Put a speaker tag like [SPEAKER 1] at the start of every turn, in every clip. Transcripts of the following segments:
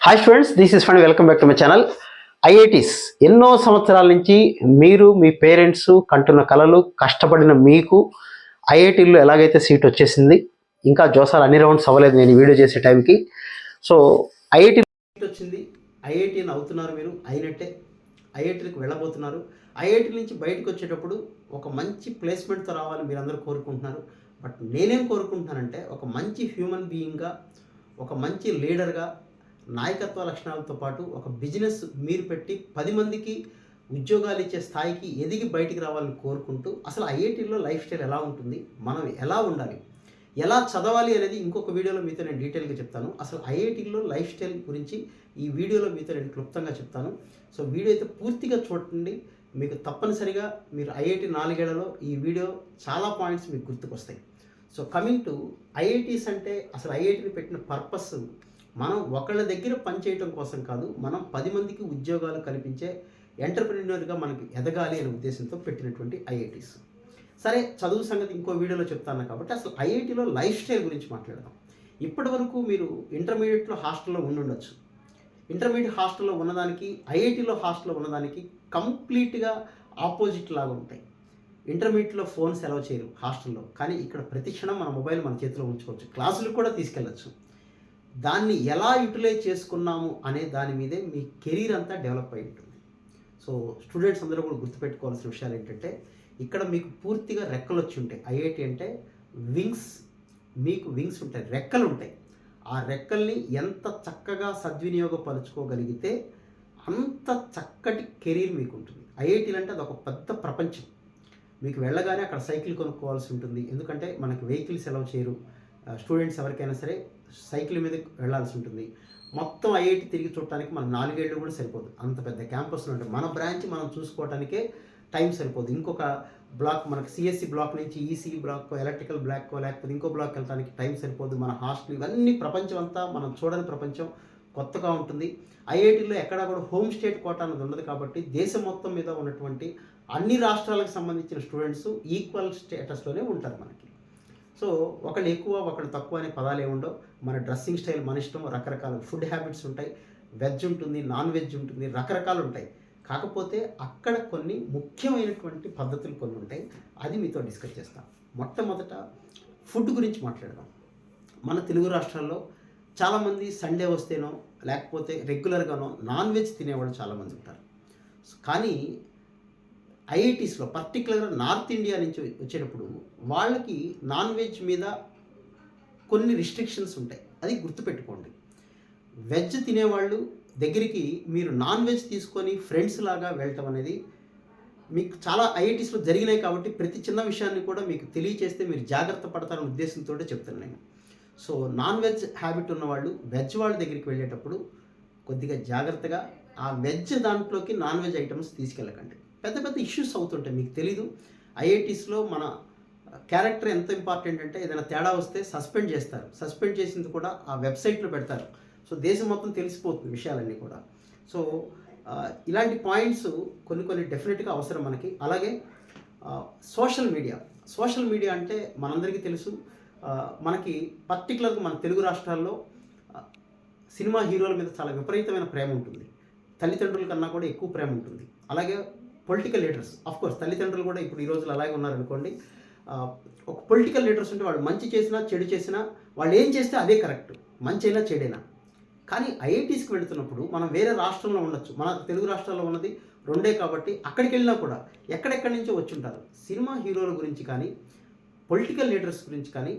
[SPEAKER 1] Hi students this is fund welcome back to my channel IITs ఎన్నో సంవత్సరాల నుంచి మీరు మీ పేరెంట్స్ కంటున్న కళలు కష్టపడిన మీకు ఐఐటీలో ఎలాగైతే సీట్ వచ్చేసింది ఇంకా జోసాలు అన్ని రౌండ్స్ అవ్వలేదు నేను వీడియో చేసే టైంకి సో ఐఐటి సీట్ వచ్చింది. ఐఐటీని అవుతున్నారు మీరు అయినట్టే. ఐఐటీలకు వెళ్ళబోతున్నారు. ఐఐటి నుంచి బయటకు వచ్చేటప్పుడు ఒక మంచి ప్లేస్మెంట్తో రావాలని మీరు అందరూ కోరుకుంటున్నారు. బట్ నేనేం కోరుకుంటున్నానంటే ఒక మంచి హ్యూమన్ బీయింగ్గా ఒక మంచి లీడర్గా నాయకత్వ లక్షణాలతో పాటు ఒక బిజినెస్ మీరు పెట్టి పది మందికి ఉద్యోగాలు ఇచ్చే స్థాయికి ఎదిగి బయటికి రావాలని కోరుకుంటూ అసలు ఐఐటీలో లైఫ్ స్టైల్ ఎలా ఉంటుంది మనం ఎలా ఉండాలి ఎలా చదవాలి అనేది ఇంకొక వీడియోలో మీతో నేను డీటెయిల్గా చెప్తాను. అసలు ఐఐటీలో లైఫ్ స్టైల్ గురించి ఈ వీడియోలో మీతో నేను క్లుప్తంగా చెప్తాను. సో వీడియో అయితే పూర్తిగా చూడండి. మీకు తప్పనిసరిగా మీరు ఐఐటి నాలుగేళ్ళలో ఈ వీడియో చాలా పాయింట్స్ మీకు గుర్తుకొస్తాయి. సో కమింగ్ టు ఐఐటీస్ అంటే అసలు ఐఐటిని పెట్టిన పర్పస్ మనం ఒకళ్ళ దగ్గర పనిచేయటం కోసం కాదు మనం పది మందికి ఉద్యోగాలు కల్పించే ఎంటర్ప్రెన్యూర్గా మనకు ఎదగాలి అనే ఉద్దేశంతో పెట్టినటువంటి ఐఐటీస్. సరే చదువు సంగతి ఇంకో వీడియోలో చెప్తాను కాబట్టి అసలు ఐఐటీలో లైఫ్ స్టైల్ గురించి మాట్లాడదాం. ఇప్పటి వరకు మీరు ఇంటర్మీడియట్లో హాస్టల్లో ఉండి ఉండొచ్చు. ఇంటర్మీడియట్ హాస్టల్లో ఉన్నదానికి ఐఐటిలో హాస్టల్లో ఉన్నదానికి కంప్లీట్గా ఆపోజిట్ లాగా ఉంటాయి. ఇంటర్మీడియట్లో ఫోన్స్ అలౌ చేయరు హాస్టల్లో. కానీ ఇక్కడ ప్రతి క్షణం మన మొబైల్ మన చేతిలో ఉంచుకోవచ్చు. క్లాసులకు కూడా తీసుకెళ్ళచ్చు. దాన్ని ఎలా యూటిలైజ్ చేసుకున్నాము అనే దాని మీదే మీ కెరీర్ అంతా డెవలప్ అయి ఉంటుంది. సో స్టూడెంట్స్ అందరూ కూడా గుర్తుపెట్టుకోవాల్సిన విషయాలు ఏంటంటే ఇక్కడ మీకు పూర్తిగా రెక్కలు వచ్చి ఉంటాయి. ఐఐటి అంటే వింగ్స్ మీకు వింగ్స్ ఉంటాయి. రెక్కలు ఉంటాయి. ఆ రెక్కల్ని ఎంత చక్కగా సద్వినియోగపరచుకోగలిగితే అంత చక్కటి కెరీర్ మీకు ఉంటుంది. ఐఐటీలు అంటే అదొక పెద్ద ప్రపంచం. మీకు వెళ్ళగానే అక్కడ సైకిల్ కొనుక్కోవాల్సి ఉంటుంది. ఎందుకంటే మనకి వెహికల్స్ ఎలా చేయరు. స్టూడెంట్స్ ఎవరికైనా సరే సైకిల్ మీద వెళ్ళాల్సి ఉంటుంది. మొత్తం ఐఐటి తిరిగి చూడటానికి మన నాలుగేళ్ళు కూడా సరిపోదు. అంత పెద్ద క్యాంపస్లో ఉంటే మన బ్రాంచ్ మనం చూసుకోవటానికే టైం సరిపోదు. ఇంకొక బ్లాక్ మనకు సిఎస్సి బ్లాక్ నుంచి ఈసీ బ్లాక్ ఎలక్ట్రికల్ బ్లాక్ లేకపోతే ఇంకో బ్లాక్ వెళ్ళడానికి టైం సరిపోదు. మన హాస్టల్ ఇవన్నీ ప్రపంచం అంతా మనం చూడని ప్రపంచం కొత్తగా ఉంటుంది. ఐఐటీలో ఎక్కడా కూడా హోమ్ స్టేట్ కోటా అనేది ఉండదు కాబట్టి దేశం మొత్తం మీద ఉన్నటువంటి అన్ని రాష్ట్రాలకు సంబంధించిన స్టూడెంట్స్ ఈక్వల్ స్టేటస్లోనే ఉంటారు మనకి. సో ఒకళ్ళు ఎక్కువ ఒకళ్ళు తక్కువ అనే పదాలు ఏముండవు మన డ్రెస్సింగ్ స్టైల్ మన ఇష్టం రకరకాల ఫుడ్ హ్యాబిట్స్ ఉంటాయి. వెజ్ ఉంటుంది నాన్ వెజ్ ఉంటుంది రకరకాలు ఉంటాయి. కాకపోతే అక్కడ కొన్ని ముఖ్యమైనటువంటి పద్ధతులు కొన్ని ఉంటాయి. అది మీతో డిస్కస్ చేస్తాం. మొట్టమొదట ఫుడ్ గురించి మాట్లాడదాం. మన తెలుగు రాష్ట్రాల్లో చాలామంది సండే వస్తేనో లేకపోతే రెగ్యులర్గానో నాన్ వెజ్ తినేవాళ్ళు చాలామంది ఉంటారు. కానీ ఐఐటీస్లో పర్టికులర్గా నార్త్ ఇండియా నుంచి వచ్చేటప్పుడు వాళ్ళకి నాన్ వెజ్ మీద కొన్ని రిస్ట్రిక్షన్స్ ఉంటాయి. అది గుర్తుపెట్టుకోండి. వెజ్ తినేవాళ్ళు దగ్గరికి మీరు నాన్ వెజ్ తీసుకొని ఫ్రెండ్స్ లాగా వెళ్ళటం అనేది మీకు చాలా ఐఐటీస్లో జరిగినాయి కాబట్టి ప్రతి చిన్న విషయాన్ని కూడా మీకు తెలియచేస్తే మీరు జాగ్రత్త పడతారనే ఉద్దేశంతో చెప్తాను నేను. సో నాన్ వెజ్ హ్యాబిట్ ఉన్నవాళ్ళు వెజ్ వాళ్ళ దగ్గరికి వెళ్ళేటప్పుడు కొద్దిగా జాగ్రత్తగా ఆ వెజ్ దాంట్లోకి నాన్ వెజ్ ఐటమ్స్ తీసుకెళ్ళకండి. పెద్ద పెద్ద ఇష్యూస్ అవుతుంటాయి మీకు తెలీదు. ఐఐటీస్లో మన క్యారెక్టర్ ఎంత ఇంపార్టెంట్ అంటే ఏదైనా తేడా వస్తే సస్పెండ్ చేస్తారు. సస్పెండ్ చేసింది కూడా ఆ వెబ్సైట్లో పెడతారు. సో దేశం మొత్తం తెలిసిపోతుంది విషయాలన్నీ కూడా. సో ఇలాంటి పాయింట్స్ కొన్ని కొన్ని డెఫినెట్గా అవసరం మనకి. అలాగే సోషల్ మీడియా సోషల్ మీడియా అంటే మనందరికీ తెలుసు. మనకి పర్టికులర్గా మన తెలుగు రాష్ట్రాల్లో సినిమా హీరోల మీద చాలా విపరీతమైన ప్రేమ ఉంటుంది. తల్లిదండ్రుల కన్నా కూడా ఎక్కువ ప్రేమ ఉంటుంది. అలాగే పొలిటికల్ లీడర్స్ కోర్స్ తల్లిదండ్రులు కూడా ఇప్పుడు ఈ రోజులు అలాగే ఉన్నారనుకోండి. ఒక పొలిటికల్ లీడర్స్ ఉంటే వాళ్ళు మంచి చేసినా చెడు చేసినా వాళ్ళు ఏం చేస్తే అదే కరెక్ట్ మంచి అయినా చెడైనా కానీ ఐఐటీస్కి వెళుతున్నప్పుడు మనం వేరే రాష్ట్రంలో ఉండొచ్చు. మన తెలుగు రాష్ట్రాల్లో ఉన్నది రెండే కాబట్టి అక్కడికి వెళ్ళినా కూడా ఎక్కడెక్కడి నుంచో వచ్చి ఉంటారు సినిమా హీరోల గురించి కానీ పొలిటికల్ లీడర్స్ గురించి కానీ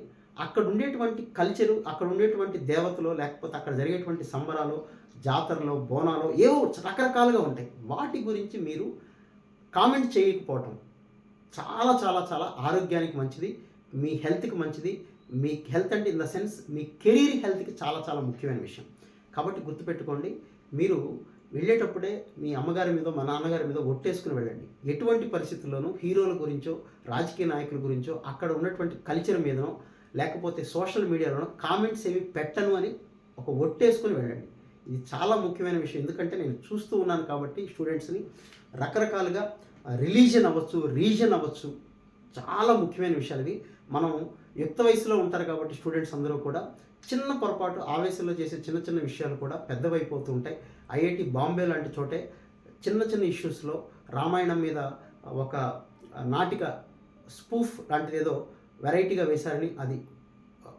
[SPEAKER 1] అక్కడ ఉండేటువంటి కల్చరు అక్కడ ఉండేటువంటి దేవతలు లేకపోతే అక్కడ జరిగేటువంటి సంబరాలు జాతరలో బోనాలో ఏవో రకరకాలుగా ఉంటాయి. వాటి గురించి మీరు కామెంట్ చేయకపోవటం చాలా చాలా చాలా ఆరోగ్యానికి మంచిది మీ హెల్త్కి మంచిది మీ హెల్త్ అంటే ఇన్ ద సెన్స్ మీ కెరీర్ హెల్త్కి చాలా చాలా ముఖ్యమైన విషయం. కాబట్టి గుర్తుపెట్టుకోండి మీరు వెళ్ళేటప్పుడే మీ అమ్మగారి మీద మా నాన్నగారి మీద ఒట్టేసుకుని వెళ్ళండి. ఎటువంటి పరిస్థితుల్లోనూ హీరోల గురించో రాజకీయ నాయకుల గురించో అక్కడ ఉన్నటువంటి కల్చర్ మీదనో లేకపోతే సోషల్ మీడియాలోనో కామెంట్స్ ఏమి పెట్టను అని ఒక ఒట్టేసుకుని వెళ్ళండి. ఇది చాలా ముఖ్యమైన విషయం. ఎందుకంటే నేను చూస్తూ ఉన్నాను కాబట్టి స్టూడెంట్స్ని రకరకాలుగా రిలీజన్ అవ్వచ్చు రీజన్ అవ్వచ్చు. చాలా ముఖ్యమైన విషయాలు ఇవి. మనం యుక్త వయసులో ఉంటారు కాబట్టి స్టూడెంట్స్ అందరూ కూడా చిన్న పొరపాటు ఆవేశంలో చేసే చిన్న చిన్న విషయాలు కూడా పెద్దవైపోతూ ఉంటాయి. ఐఐటి బాంబే లాంటి చోటే చిన్న చిన్న ఇష్యూస్లో రామాయణం మీద ఒక నాటిక స్పూఫ్ లాంటిది ఏదో వెరైటీగా వేశారని అది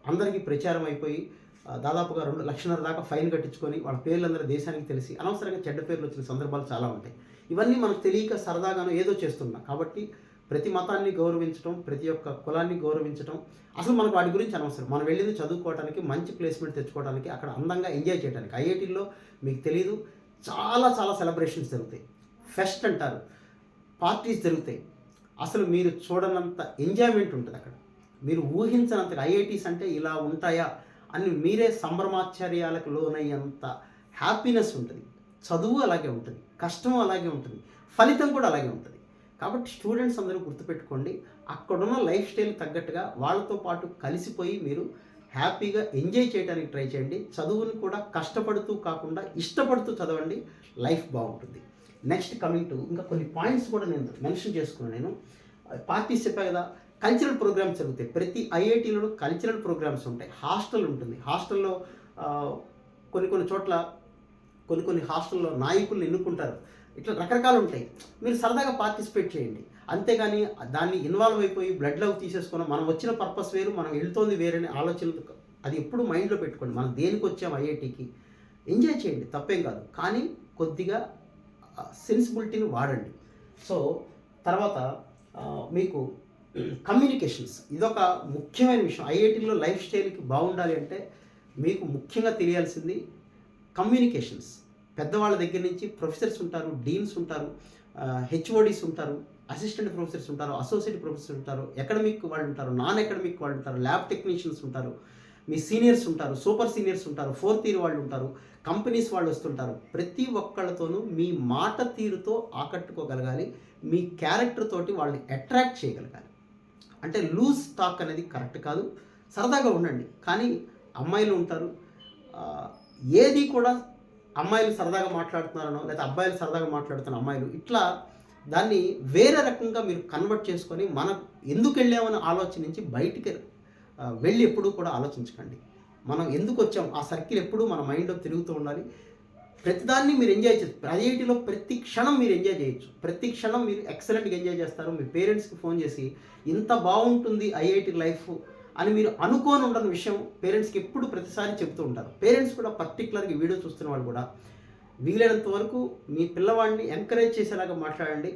[SPEAKER 1] అందరికీ ప్రచారం అయిపోయి దాదాపుగా రెండు లక్షన్నర దాకా ఫైన్ కట్టించుకొని వాళ్ళ పేర్లందరూ దేశానికి తెలిసి అనవసరంగా చెడ్డ పేర్లు వచ్చిన సందర్భాలు చాలా ఉంటాయి. ఇవన్నీ మనకు తెలియక సరదాగాను ఏదో చేస్తున్నాం. కాబట్టి ప్రతి మతాన్ని గౌరవించడం ప్రతి ఒక్క కులాన్ని గౌరవించడం అసలు మనకు వాటి గురించి అనవసరం. మనం వెళ్ళింది చదువుకోవడానికి మంచి ప్లేస్మెంట్ తెచ్చుకోవడానికి అక్కడ అందంగా ఎంజాయ్ చేయడానికి ఐఐటీలో మీకు తెలియదు చాలా చాలా సెలబ్రేషన్స్ జరుగుతాయి. ఫెస్ట్ అంటారు. పార్టీస్ జరుగుతాయి. అసలు మీరు చూడనంత ఎంజాయ్మెంట్ ఉంటుంది అక్కడ. మీరు ఊహించనంత ఐఐటీస్ అంటే ఇలా ఉంటాయా? అని మీరే సంభ్రమాశ్చర్యాలకు లోనయ్యేంత హ్యాపీనెస్ ఉంటుంది. చదువు అలాగే ఉంటుంది. కష్టం అలాగే ఉంటుంది. ఫలితం కూడా అలాగే ఉంటుంది. కాబట్టి స్టూడెంట్స్ అందరూ గుర్తుపెట్టుకోండి అక్కడున్న లైఫ్ స్టైల్ తగ్గట్టుగా వాళ్ళతో పాటు కలిసిపోయి మీరు హ్యాపీగా ఎంజాయ్ చేయడానికి ట్రై చేయండి. చదువుని కూడా కష్టపడుతూ కాకుండా ఇష్టపడుతూ చదవండి. లైఫ్ బాగుంటుంది. నెక్స్ట్ కమింగ్ టు ఇంకా కొన్ని పాయింట్స్ కూడా నేను మెన్షన్ చేసుకున్నాను నేను. పార్టీస్ చెప్పా కదా కల్చరల్ ప్రోగ్రామ్స్ జరుగుతాయి. ప్రతి ఐఐటీలోనూ కల్చరల్ ప్రోగ్రామ్స్ ఉంటాయి. హాస్టల్ ఉంటుంది. హాస్టల్లో కొన్ని కొన్ని చోట్ల కొన్ని కొన్ని హాస్టల్లో నాయకుల్ని ఎన్నుకుంటారు. ఇట్లా రకరకాలు ఉంటాయి. మీరు సరదాగా పార్టిసిపేట్ చేయండి. అంతేగాని దాన్ని ఇన్వాల్వ్ అయిపోయి బ్లడ్ లవ్ తీసేసుకుని మనం వచ్చిన పర్పస్ వేరు మనం వెళ్తోంది వేరనే ఆలోచనలు అది ఎప్పుడు మైండ్లో పెట్టుకోండి. మనం దేనికి వచ్చాం ఐఐటికి? ఎంజాయ్ చేయండి. తప్పేం కాదు. కానీ కొద్దిగా సెన్సిబిలిటీని వాడండి. సో తర్వాత మీకు కమ్యూనికేషన్స్. ఇదొక ముఖ్యమైన విషయం. ఐఐటీలో లైఫ్ స్టైల్కి బాగుండాలి అంటే మీకు ముఖ్యంగా తెలియాల్సింది కమ్యూనికేషన్స్. పెద్దవాళ్ళ దగ్గర నుంచి ప్రొఫెసర్స్ ఉంటారు డీన్స్ ఉంటారు హెచ్ఓడీస్ ఉంటారు అసిస్టెంట్ ప్రొఫెసర్స్ ఉంటారు అసోసియేట్ ప్రొఫెసర్స్ ఉంటారు అకాడమిక్ వాళ్ళు ఉంటారు నాన్ అకాడమిక్ వాళ్ళు ఉంటారు ల్యాబ్ టెక్నీషియన్స్ ఉంటారు మీ సీనియర్స్ ఉంటారు సూపర్ సీనియర్స్ ఉంటారు ఫోర్త్ ఇయర్ వాళ్ళు ఉంటారు కంపెనీస్ వాళ్ళు వస్తుంటారు. ప్రతి ఒక్కళ్ళతోనూ మీ మాట తీరుతో ఆకట్టుకోగలగాలి మీ క్యారెక్టర్ తోటి వాళ్ళని అట్రాక్ట్ చేయగలగాలి. అంటే లూజ్ టాక్ అనేది కరెక్ట్ కాదు. సరదాగా ఉండండి. కానీ అమ్మాయిలు ఉంటారు. ఏది కూడా అమ్మాయిలు సరదాగా మాట్లాడుతున్నారనో లేదా అబ్బాయిలు సరదాగా మాట్లాడుతున్న అమ్మాయిలు ఇట్లా దాన్ని వేరే రకంగా మీరు కన్వర్ట్ చేసుకొని మనం ఎందుకు వెళ్ళామని ఆలోచించి బయటికి వెళ్ళి ఎప్పుడూ కూడా ఆలోచించకండి. మనం ఎందుకు వచ్చాం? ఆ సర్కిల్ ఎప్పుడూ మన మైండ్లో తిరుగుతూ ఉండాలి. ప్రతిదాన్ని మీరు ఎంజాయ్ చేయొచ్చు ఐఐటీలో ప్రతి క్షణం మీరు ఎంజాయ్ చేయొచ్చు. ప్రతి క్షణం మీరు ఎక్సలెంట్గా ఎంజాయ్ చేస్తారు. మీ పేరెంట్స్కి ఫోన్ చేసి ఇంత బాగుంటుంది ఐఐటి లైఫ్ అని మీరు అనుకోని ఉండని విషయం పేరెంట్స్కి ఎప్పుడు ప్రతిసారి చెప్తూ ఉంటారు. పేరెంట్స్ కూడా పర్టికులర్గా వీడియో చూస్తున్న వాళ్ళు కూడా వీలైనంత వరకు మీ పిల్లవాడిని ఎంకరేజ్ చేసేలాగా మాట్లాడండి.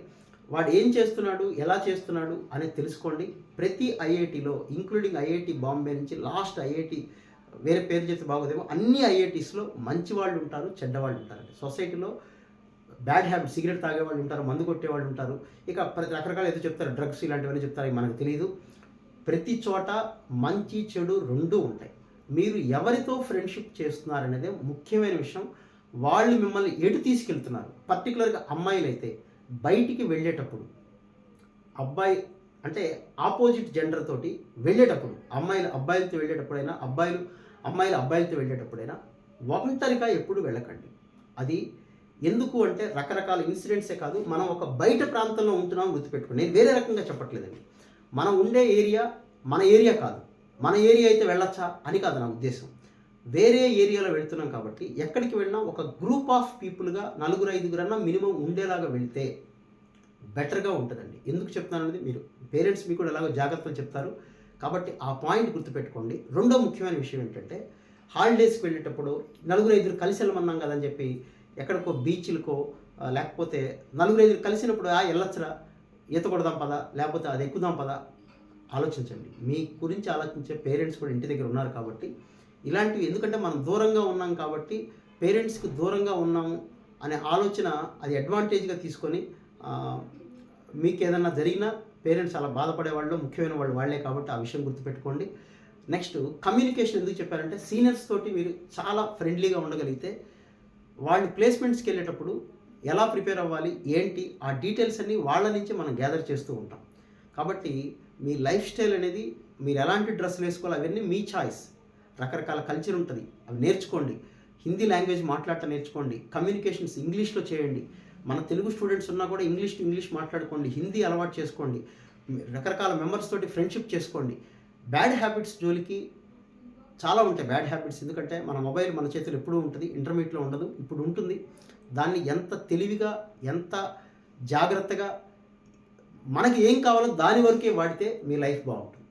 [SPEAKER 1] వాడు ఏం చేస్తున్నాడు ఎలా చేస్తున్నాడు అనేది తెలుసుకోండి. ప్రతి ఐఐటిలో ఇంక్లూడింగ్ ఐఐటి బాంబే నుంచి లాస్ట్ ఐఐటి వేరే పేరు చేస్తే బాగోదేమో. అన్ని ఐఐటీస్లో మంచి వాళ్ళు ఉంటారు చెడ్డవాళ్ళు ఉంటారు. సొసైటీలో బ్యాడ్ హ్యాబిట్ సిగరెట్ తాగే వాళ్ళు ఉంటారు మందు కొట్టే వాళ్ళు ఉంటారు. ఇక ప్రతి రకరకాల ఏదో చెప్తారు డ్రగ్స్ ఇలాంటివన్నీ చెప్తారు మనకు తెలియదు ప్రతి చోట మంచి చెడు రెండూ ఉంటాయి. మీరు ఎవరితో ఫ్రెండ్షిప్ చేస్తున్నారనేదే ముఖ్యమైన విషయం. వాళ్ళు మిమ్మల్ని ఎటు తీసుకెళ్తున్నారు? పర్టికులర్గా అమ్మాయిలు అయితే బయటికి వెళ్ళేటప్పుడు అబ్బాయి అంటే ఆపోజిట్ జెండర్ తోటి వెళ్ళేటప్పుడు అమ్మాయిలు అబ్బాయిలతో వెళ్ళేటప్పుడైనా అబ్బాయిలు అమ్మాయిలు అబ్బాయిలతో వెళ్ళేటప్పుడైనా ఒంటరిగా ఎప్పుడు వెళ్ళకండి. అది ఎందుకు అంటే రకరకాల ఇన్సిడెంట్సే కాదు మనం ఒక బయట ప్రాంతంలో ఉంటున్నాం గుర్తుపెట్టుకుని నేను వేరే రకంగా చెప్పట్లేదండి. మనం ఉండే ఏరియా మన ఏరియా కాదు. మన ఏరియా అయితే వెళ్ళొచ్చా అని కాదు నా ఉద్దేశం. వేరే ఏరియాలో వెళ్తున్నాం కాబట్టి ఎక్కడికి వెళ్ళినా ఒక గ్రూప్ ఆఫ్ పీపుల్గా నలుగురు ఐదుగురన్నా మినిమం ఉండేలాగా వెళ్తే బెటర్గా ఉంటుందండి. ఎందుకు చెప్తాననేది మీరు పేరెంట్స్ మీకు కూడా ఎలాగో జాగ్రత్తలు చెప్తారు. కాబట్టి ఆ పాయింట్ గుర్తుపెట్టుకోండి. రెండో ముఖ్యమైన విషయం ఏంటంటే హాలిడేస్కి వెళ్ళేటప్పుడు నలుగురు ఐదుగురు కలిసి వెళ్ళమన్నాం కదని చెప్పి ఎక్కడికో బీచ్లకో లేకపోతే నలుగురు ఐదుగురు కలిసినప్పుడు ఆ వెళ్ళొచ్చరా ఈత కొడదాం పదా లేకపోతే అది ఎక్కుదాం పదా. ఆలోచించండి. మీ గురించి ఆలోచించే పేరెంట్స్ కూడా ఇంటి దగ్గర ఉన్నారు కాబట్టి ఇలాంటివి ఎందుకంటే మనం దూరంగా ఉన్నాం కాబట్టి పేరెంట్స్కి దూరంగా ఉన్నాము అనే ఆలోచన అది అడ్వాంటేజ్గా తీసుకొని మీకు ఏదన్నా జరిగినా పేరెంట్స్ అలా బాధపడే వాళ్ళు ముఖ్యమైన వాళ్ళు వాళ్ళే కాబట్టి ఆ విషయం గుర్తుపెట్టుకోండి. నెక్స్ట్ కమ్యూనికేషన్ ఎందుకు చెప్పారంటే సీనియర్స్ తోటి మీరు చాలా ఫ్రెండ్లీగా ఉండగలిగితే వాళ్ళు ప్లేస్మెంట్స్కి వెళ్ళేటప్పుడు ఎలా ప్రిపేర్ అవ్వాలి ఏంటి ఆ డీటెయిల్స్ అన్నీ వాళ్ళ నుంచి మనం గ్యాదర్ చేస్తూ ఉంటాం. కాబట్టి మీ లైఫ్ స్టైల్ అనేది మీరు ఎలాంటి డ్రెస్సులు వేసుకోవాలి అవన్నీ మీ చాయిస్. రకరకాల కల్చర్ ఉంటుంది అవి నేర్చుకోండి. హిందీ లాంగ్వేజ్ మాట్లాడటం నేర్చుకోండి. కమ్యూనికేషన్స్ ఇంగ్లీష్లో చేయండి. మన తెలుగు స్టూడెంట్స్ ఉన్నా కూడా ఇంగ్లీష్ ఇంగ్లీష్ మాట్లాడుకోండి హిందీ అలవాటు చేసుకోండి రకరకాల మెంబర్స్ తోటి ఫ్రెండ్షిప్ చేసుకోండి. బ్యాడ్ హ్యాబిట్స్ జోలికి చాలా ఉంటాయి బ్యాడ్ హ్యాబిట్స్ ఎందుకంటే మన మొబైల్ మన చేతిలో ఎప్పుడూ ఉంటుంది ఇంటర్మీడియట్లో ఉండదు ఇప్పుడు ఉంటుంది. దాన్ని ఎంత తెలివిగా ఎంత జాగ్రత్తగా మనకి ఏం కావాలో దాని వరకే వాడితే మీ లైఫ్ బాగుంటుంది.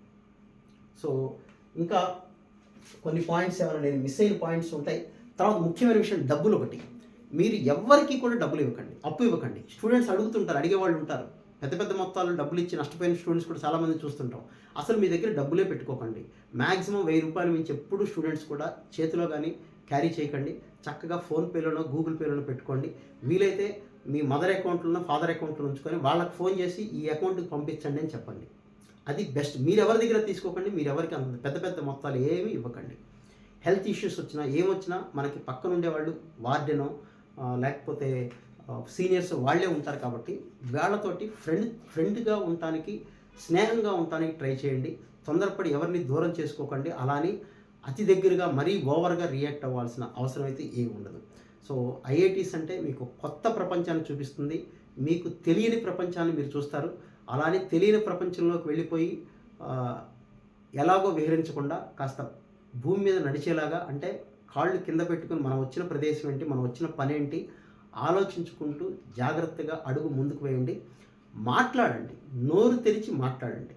[SPEAKER 1] సో ఇంకా కొన్ని పాయింట్స్ ఏమైనా నేను మిస్ అయిన పాయింట్స్ ఉంటాయి. తర్వాత ముఖ్యమైన విషయం డబ్బులు ఒకటి. మీరు ఎవరికి కూడా డబ్బులు ఇవ్వకండి. అప్పు ఇవ్వకండి. స్టూడెంట్స్ అడుగుతుంటారు అడిగేవాళ్ళు ఉంటారు. పెద్ద పెద్ద మొత్తాలు డబ్బులు ఇచ్చి నష్టపోయిన స్టూడెంట్స్ కూడా చాలామంది చూస్తుంటాం. అసలు మీ దగ్గర డబ్బులే పెట్టుకోకండి. మ్యాక్సిమం వెయ్యి రూపాయలు మించి ఎప్పుడు స్టూడెంట్స్ కూడా చేతిలో కానీ క్యారీ చేయకండి. చక్కగా ఫోన్పేలోనో గూగుల్ పేలోనో పెట్టుకోండి. వీలైతే మీ మదర్ అకౌంట్లోనో ఫాదర్ అకౌంట్లో ఉంచుకొని వాళ్ళకి ఫోన్ చేసి ఈ అకౌంట్కి పంపించండి అని చెప్పండి. అది బెస్ట్. మీరు ఎవరి దగ్గర తీసుకోకండి మీరు ఎవరికి అంత పెద్ద పెద్ద మొత్తాలు ఏమీ ఇవ్వకండి. హెల్త్ ఇష్యూస్ వచ్చినా ఏమొచ్చినా మనకి పక్కన ఉండేవాళ్ళు వార్డెనో లేకపోతే సీనియర్స్ వాళ్ళే ఉంటారు కాబట్టి వాళ్ళతోటి ఫ్రెండ్ ఫ్రెండ్గా ఉండటానికి స్నేహంగా ఉండటానికి ట్రై చేయండి. తొందరపడి ఎవరిని దూరం చేసుకోకండి. అలాని అతి దగ్గరగా మరీ ఓవర్గా రియాక్ట్ అవ్వాల్సిన అవసరం అయితే ఏమి ఉండదు. సో ఐఐటీస్ అంటే మీకు కొత్త ప్రపంచాన్ని చూపిస్తుంది. మీకు తెలియని ప్రపంచాన్ని మీరు చూస్తారు. అలానే తెలియని ప్రపంచంలోకి వెళ్ళిపోయి ఎలాగో విహరించకుండా కాస్త భూమి మీద నడిచేలాగా అంటే కాళ్ళు కింద పెట్టుకుని మనం వచ్చిన ప్రదేశం ఏంటి మనం వచ్చిన పని ఏంటి ఆలోచించుకుంటూ జాగ్రత్తగా అడుగు ముందుకు వేయండి. మాట్లాడండి. నోరు తెరిచి మాట్లాడండి.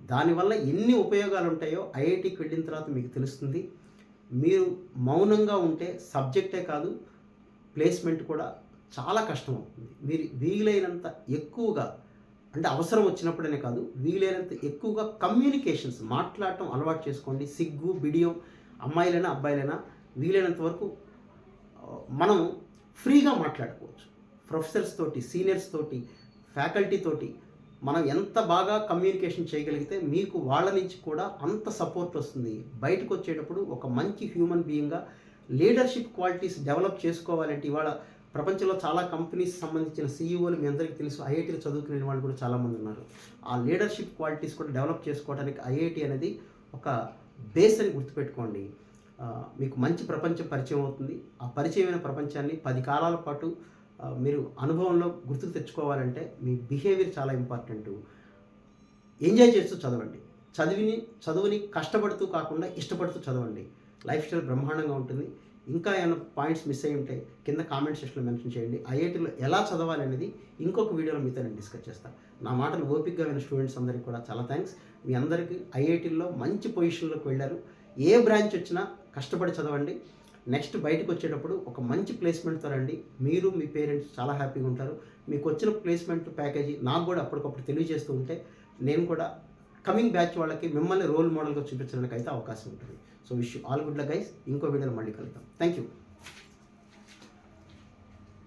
[SPEAKER 1] దానివల్ల ఎన్ని ఉపయోగాలు ఉంటాయో ఐఐటికి వెళ్ళిన తర్వాత మీకు తెలుస్తుంది. మీరు మౌనంగా ఉంటే సబ్జెక్టే కాదు ప్లేస్మెంట్ కూడా చాలా కష్టం అవుతుంది మీరు వీలైనంత ఎక్కువగా అంటే అవసరం వచ్చినప్పుడనే కాదు వీలైనంత ఎక్కువగా కమ్యూనికేషన్స్ మాట్లాడటం అలవాటు చేసుకోండి. సిగ్గు బిడియం అమ్మాయిలైనా అబ్బాయిలైనా వీలైనంత వరకు మనం ఫ్రీగా మాట్లాడుకోవచ్చు ప్రొఫెసర్స్ తోటి సీనియర్స్ తోటి ఫ్యాకల్టీ తోటి మనం ఎంత బాగా కమ్యూనికేషన్ చేయగలిగితే మీకు వాళ్ళ నుంచి కూడా అంత సపోర్ట్ వస్తుంది. బయటకు వచ్చేటప్పుడు ఒక మంచి హ్యూమన్ బీయింగ్గా లీడర్షిప్ క్వాలిటీస్ డెవలప్ చేసుకోవాలంటే ఇవాళ ప్రపంచంలో చాలా కంపెనీస్ సంబంధించిన సీఈఓలు మీ అందరికీ తెలుసు. ఐఐటీలో చదువుకునే వాళ్ళు కూడా చాలామంది ఉన్నారు. ఆ లీడర్షిప్ క్వాలిటీస్ కూడా డెవలప్ చేసుకోవడానికి ఐఐటి అనేది ఒక బేస్ అని గుర్తుపెట్టుకోండి. మీకు మంచి ప్రపంచ పరిచయం అవుతుంది. ఆ పరిచయమైన ప్రపంచాన్ని పది కాలాల పాటు మీరు అనుభవంలో గుర్తుకు తెచ్చుకోవాలంటే మీ బిహేవియర్ చాలా ఇంపార్టెంట్. ఎంజాయ్ చేస్తూ చదవండి. చదివిని చదువుని కష్టపడుతూ కాకుండా ఇష్టపడుతూ చదవండి. లైఫ్ స్టైల్ బ్రహ్మాండంగా ఉంటుంది. ఇంకా ఏమైనా పాయింట్స్ మిస్ అయ్యి ఉంటే కింద కామెంట్ సెక్షన్లో మెన్షన్ చేయండి. ఐఐటీలో ఎలా చదవాలి అనేది ఇంకొక వీడియోలో మీతో నేను డిస్కస్ చేస్తాను నా మాటలు ఓపిక్గా విన్న స్టూడెంట్స్ అందరికీ కూడా చాలా థ్యాంక్స్. మీ అందరికీ ఐఐటీల్లో మంచి పొజిషన్లోకి వెళ్ళారు. ఏ బ్రాంచ్ వచ్చినా కష్టపడి చదవండి. నెక్స్ట్ బయటకు వచ్చేటప్పుడు ఒక మంచి ప్లేస్మెంట్తో రండి మీరు మీ పేరెంట్స్ చాలా హ్యాపీగా ఉంటారు. మీకు వచ్చిన ప్లేస్మెంట్ ప్యాకేజీ నాకు కూడా అప్పటికప్పుడు తెలియజేస్తూ ఉంటే నేను కూడా కమింగ్ బ్యాచ్ వాళ్ళకి మిమ్మల్ని రోల్ మోడల్గా చూపించడానికి అయితే అవకాశం ఉంటుంది. So wish all good guys. ఇంకో వీడియోలో మళ్ళీ కలుద్దాం. Thank you